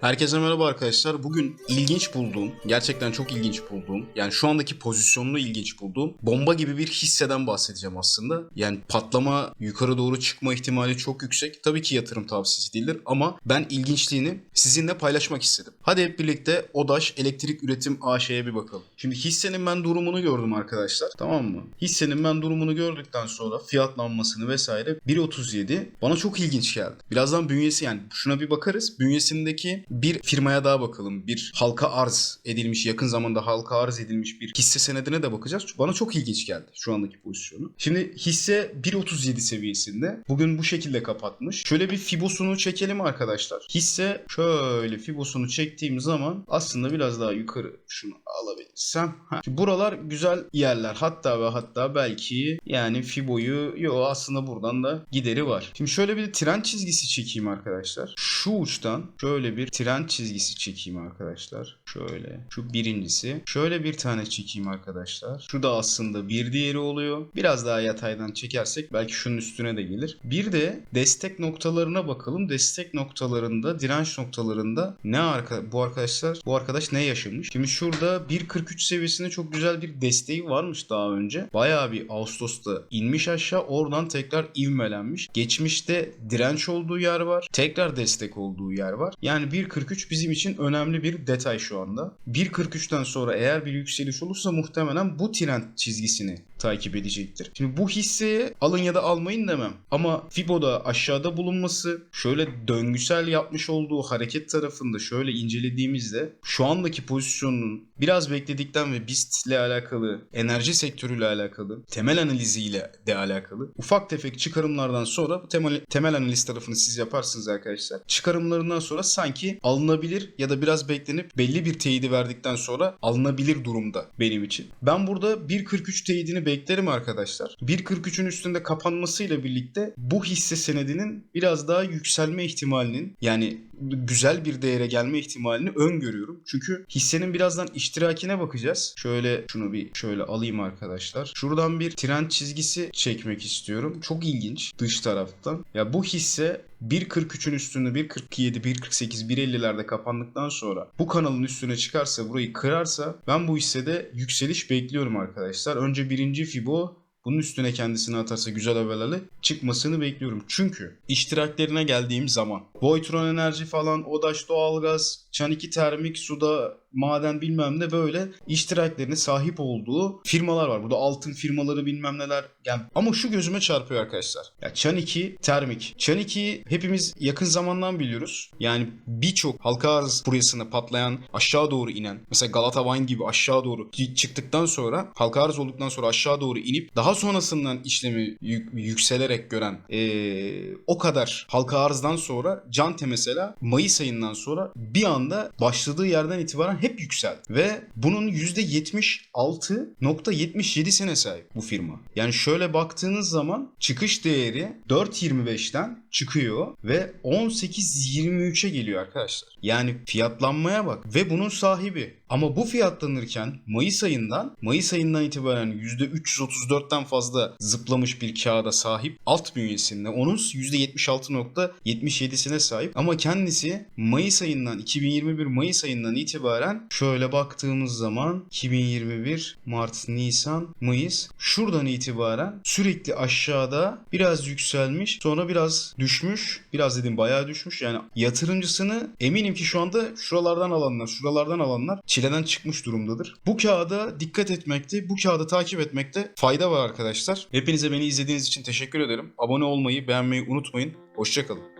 Herkese merhaba arkadaşlar. Bugün ilginç bulduğum, gerçekten çok ilginç bulduğum, yani şu andaki pozisyonunu ilginç bulduğum bomba gibi bir hisseden bahsedeceğim aslında. Yani patlama, yukarı doğru çıkma ihtimali çok yüksek. Tabii ki yatırım tavsiyesi değildir ama ben ilginçliğini sizinle paylaşmak istedim. Hadi hep birlikte ODAŞ Elektrik Üretim AŞ'ye bir bakalım. Şimdi hissenin ben durumunu gördüm arkadaşlar. Tamam mı? Hissenin ben durumunu gördükten sonra fiyatlanmasını vesaire 1.37 bana çok ilginç geldi. Birazdan bünyesi yani şuna bir bakarız. Bünyesindeki bir firmaya daha bakalım. Bir halka arz edilmiş, yakın zamanda halka arz edilmiş bir hisse senedine de bakacağız. Bana çok ilginç geldi şu andaki pozisyonu. Şimdi hisse 1.37 seviyesinde. Bugün bu şekilde kapatmış. Şöyle bir fibosunu çekelim arkadaşlar. Hisse şöyle fibosunu çektiğim zaman aslında biraz daha yukarı şunu alabilirsem. Şimdi buralar güzel yerler. Hatta ve hatta belki yani fiboyu yo aslında buradan da gideri var. Şimdi şöyle bir trend çizgisi çekeyim arkadaşlar. Şu uçtan şöyle bir trend çizgisi çekeyim arkadaşlar. Şöyle. Şu birincisi. Şöyle bir tane çekeyim arkadaşlar. Şu da aslında bir diğeri oluyor. Biraz daha yataydan çekersek belki şunun üstüne de gelir. Bir de destek noktalarına bakalım. Destek noktalarında, direnç noktalarında ne arka bu arkadaşlar bu arkadaş ne yaşamış? Şimdi şurada 1.43 seviyesinde çok güzel bir desteği varmış daha önce. Bayağı bir Ağustos'ta inmiş aşağı. Oradan tekrar ivmelenmiş. Geçmişte direnç olduğu yer var. Tekrar destek olduğu yer var. Yani 1.43 bizim için önemli bir detay şu anda. 1.43'ten sonra eğer bir yükseliş olursa muhtemelen bu trend çizgisini takip edecektir. Şimdi bu hisseye alın ya da almayın demem. Ama Fibo'da aşağıda bulunması şöyle döngüsel yapmış olduğu hareket tarafında şöyle incelediğimizde şu andaki pozisyonun biraz bekledikten ve BIST ile alakalı, enerji sektörüyle alakalı, temel analiziyle de alakalı ufak tefek çıkarımlardan sonra bu temel, temel analiz tarafını siz yaparsınız arkadaşlar. Çıkarımlarından sonra sanki alınabilir ya da biraz beklenip belli bir teyidi verdikten sonra alınabilir durumda benim için. Ben burada 1.43 teyidini beklerim arkadaşlar. 1.43'ün üstünde kapanmasıyla birlikte bu hisse senedinin biraz daha yükselme ihtimalinin yani güzel bir değere gelme ihtimalini öngörüyorum. Çünkü hissenin birazdan iştirakine bakacağız. Şöyle şunu bir şöyle alayım arkadaşlar. Şuradan bir trend çizgisi çekmek istiyorum. Çok ilginç dış taraftan. Ya bu hisse 1.43'ün üstünde 1.47, 1.48, 1.50'lerde kapandıktan sonra bu kanalın üstüne çıkarsa burayı kırarsa ben bu hissede yükseliş bekliyorum arkadaşlar. Önce birinci Fibo bunun üstüne kendisini atarsa güzel haberlerle çıkmasını bekliyorum. Çünkü iştiraklerine geldiğim zaman Boytron Enerji falan, Odaş Doğalgaz, Çan2 Termik, Suda, Maden bilmem ne böyle iştiraklerine sahip olduğu firmalar var. Burada altın firmaları bilmem neler. Yani ama şu gözüme çarpıyor arkadaşlar. Ya Çan2 Termik. Çan2'yi hepimiz yakın zamandan biliyoruz. Yani birçok halka arz furyasına patlayan aşağı doğru inen mesela Galata Wine gibi aşağı doğru çıktıktan sonra halka arz olduktan sonra aşağı doğru inip daha sonrasından işlemi yük- yükselerek gören ee, o kadar halka arzdan sonra Cante mesela Mayıs ayından sonra bir anda başladığı yerden itibaren hep yükseldi. Ve bunun %76.77'sine sahip bu firma. Yani şöyle baktığınız zaman çıkış değeri 4.25'ten çıkıyor ve 18.23'e geliyor arkadaşlar. Yani fiyatlanmaya bak ve bunun sahibi. Ama bu fiyatlanırken Mayıs ayından Mayıs ayından itibaren %334'ten fazla zıplamış bir kağıda sahip alt bünyesinde. Onun %76.77'sine sahip ama kendisi Mayıs ayından 2021 Mayıs ayından itibaren şöyle baktığımız zaman 2021 Mart, Nisan, Mayıs şuradan itibaren sürekli aşağıda biraz yükselmiş sonra biraz düşmüş. Biraz dedim bayağı düşmüş. Yani yatırımcısını eminim ki şu anda şuralardan alanlar, şuralardan alanlar çileden çıkmış durumdadır. Bu kağıda dikkat etmekte, bu kağıdı takip etmekte fayda var arkadaşlar. Hepinize beni izlediğiniz için teşekkür ederim. Abone olmayı, beğenmeyi unutmayın. Hoşçakalın.